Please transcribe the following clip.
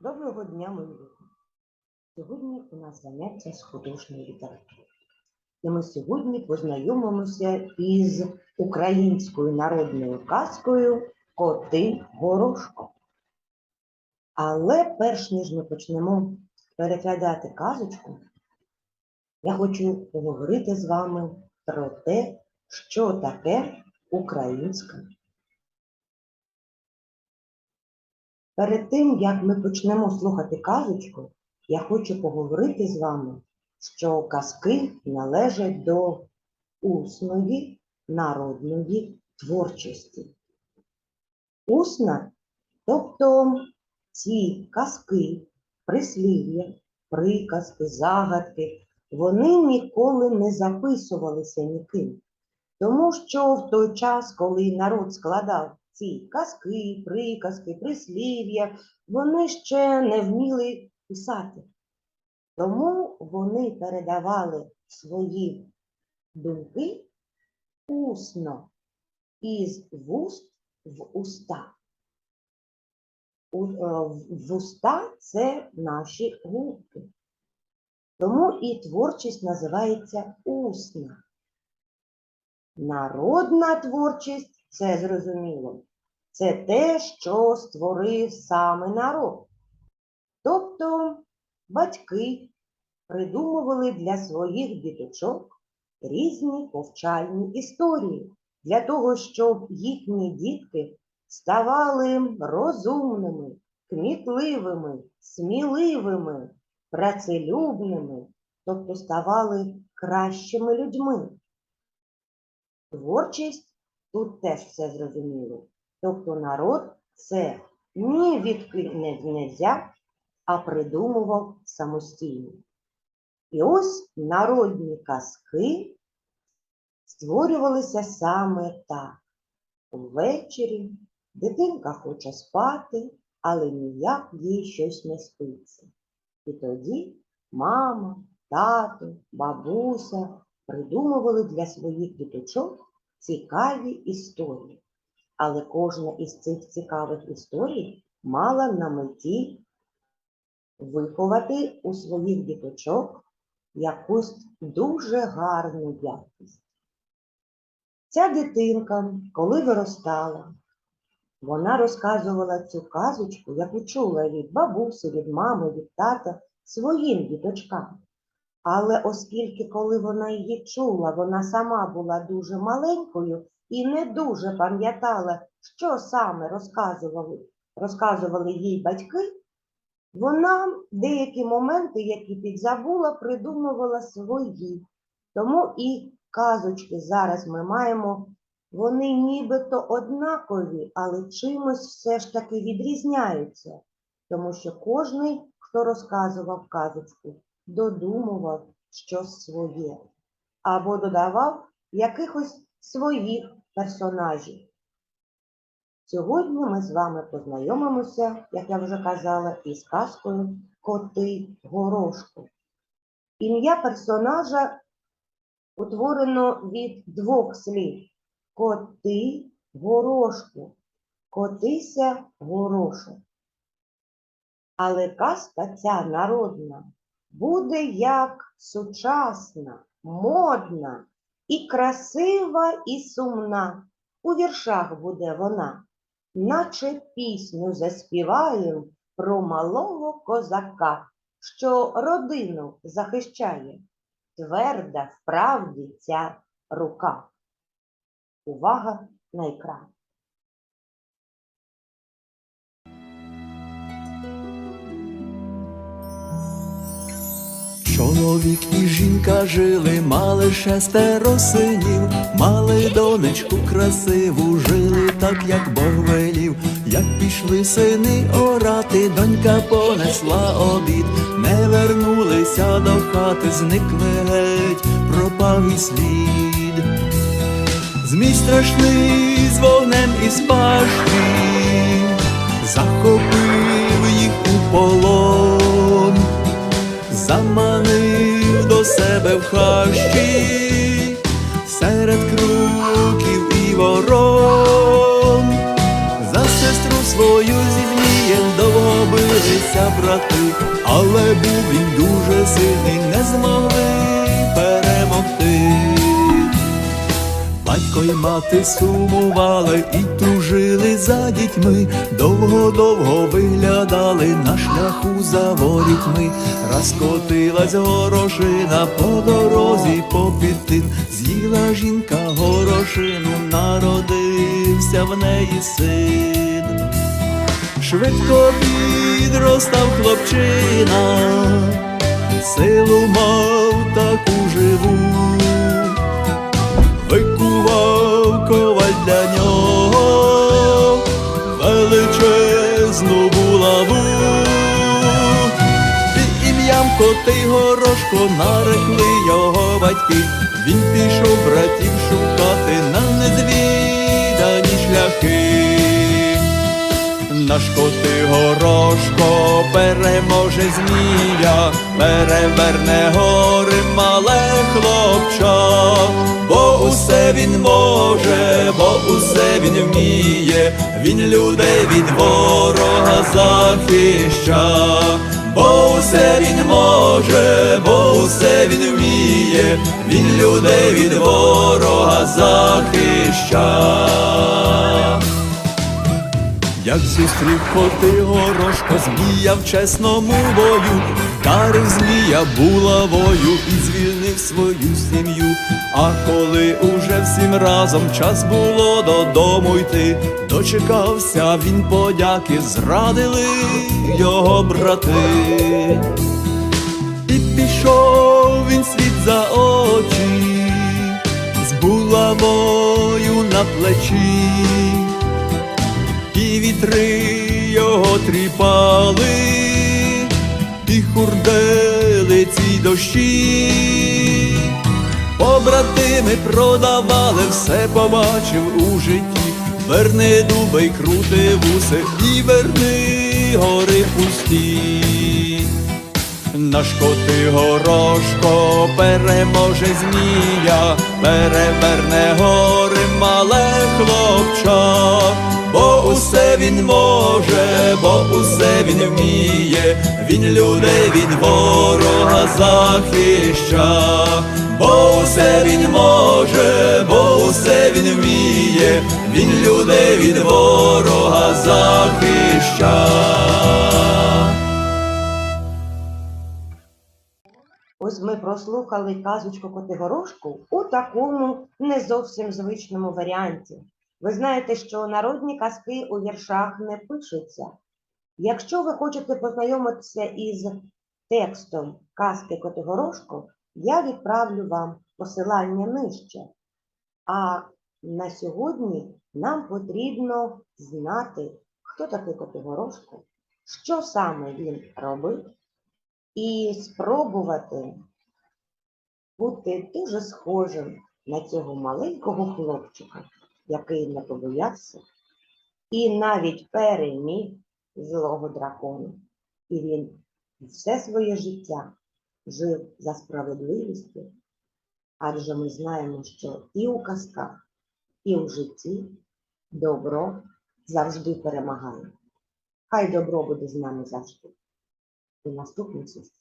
Доброго дня, мої любі! Сьогодні у нас заняття з художньої літератури. І ми сьогодні познайомимося із українською народною казкою Коти Горошко. Але перш ніж ми почнемо перекладати казочку, я хочу поговорити з вами про те, що таке українська Перед тим, як ми почнемо слухати казочку, я хочу поговорити з вами, що казки належать до усної народної творчості. Усна, тобто ці казки, прислів'я, приказки, загадки, вони ніколи не записувалися ніким. Тому що в той час, коли народ складав ці казки, приказки, прислів'я, вони ще не вміли писати. Тому вони передавали свої думки усно із вуст в уста. Е, В уста це наші губки. Тому і творчість називається усна. Народна творчість це зрозуміло. Це те, що створив саме народ. Тобто батьки придумували для своїх діточок різні повчальні історії для того, щоб їхні дітки ставали розумними, кмітливими, сміливими, працелюбними, тобто ставали кращими людьми. Творчість тут теж все зрозуміло. Тобто народ це ні від не, не а придумував самостійно. І ось народні казки створювалися саме так. Ввечері дитинка хоче спати, але ніяк їй щось не спиться. І тоді мама, тато, бабуся придумували для своїх діточок цікаві історії. Але кожна із цих цікавих історій мала на меті виховати у своїх діточок якусь дуже гарну якість. Ця дитинка, коли виростала, вона розказувала цю казочку, яку чула від бабусі, від мами, від тата своїм діточкам. Але оскільки, коли вона її чула, вона сама була дуже маленькою і не дуже пам'ятала, що саме розказували, розказували їй батьки, вона деякі моменти, які підзабула, придумувала свої. Тому і казочки зараз ми маємо, вони нібито однакові, але чимось все ж таки відрізняються. Тому що кожний, хто розказував казочку, додумував щось своє або додавав якихось своїх персонажів. Сьогодні ми з вами познайомимося, як я вже казала, із казкою Коти Горошку. Ім'я персонажа утворено від двох слів коти горошку, котися горошок. Але казка ця народна буде як сучасна, модна і красива, і сумна. У віршах буде вона, наче пісню заспіваєм про малого козака, що родину захищає. Тверда вправді ця рука. Увага на екран. Чоловік і жінка жили, мали шестеро синів, мали донечку красиву, жили так, як Бог велів. Як пішли сини орати, донька понесла обід, не вернулися до хати, зникли геть, пропав і слід. Змій страшний з вогнем із пашки, захопив їх у полон до себе в хащі серед круків і ворон, за сестру свою зі Змієм довго билися брати, але був він дуже сильний, не змогли Батько й мати сумували і тужили за дітьми, довго-довго виглядали на шляху за ворітьми. Раз котилась горошина по дорозі попід тин, з'їла жінка горошину, народився в неї син. Швидко підростав хлопчина, силу мав таку живу викував коваль для нього величезну булаву. Під ім'ям Котий Горошко нарекли його батьки. Він пішов братів шукати на незвідані шляхи. Наш коти горошко переможе змія, переверне гори мале хлопча, усе він може, бо усе він вміє, він людей від ворога захища, бо усе він може, бо усе він вміє, він людей від ворога захища. Як зустрів коти горошко змія в чесному бою, вдарив змія булавою і звільнив свою сім'ю. А коли уже всім разом час було додому йти, дочекався він подяки, зрадили його брати. І пішов він світ за очі, з булавою на плечі вітри його тріпали, і хурдели ці дощі, побратими продавали, все побачив у житті, верни дуби й крути вуси, і верни гори пусті. Наш коти горошко переможе змія, переверне гори мале хлопча, усе він може, бо усе він вміє, він людей від ворога захища, бо усе він може, бо усе він вміє, він людей від ворога захища. Ось ми прослухали казочку Котигорошку у такому не зовсім звичному варіанті. Ви знаєте, що народні казки у віршах не пишуться. Якщо ви хочете познайомитися із текстом казки Котигорошку, я відправлю вам посилання нижче. А на сьогодні нам потрібно знати, хто такий Котигорошко, що саме він робив, і спробувати бути дуже схожим на цього маленького хлопчика, який не побоявся, і навіть переміг злого дракона. І він все своє життя жив за справедливістю, адже ми знаємо, що і у казках, і у житті добро завжди перемагає. Хай добро буде з нами завжди. До наступних зустрічей.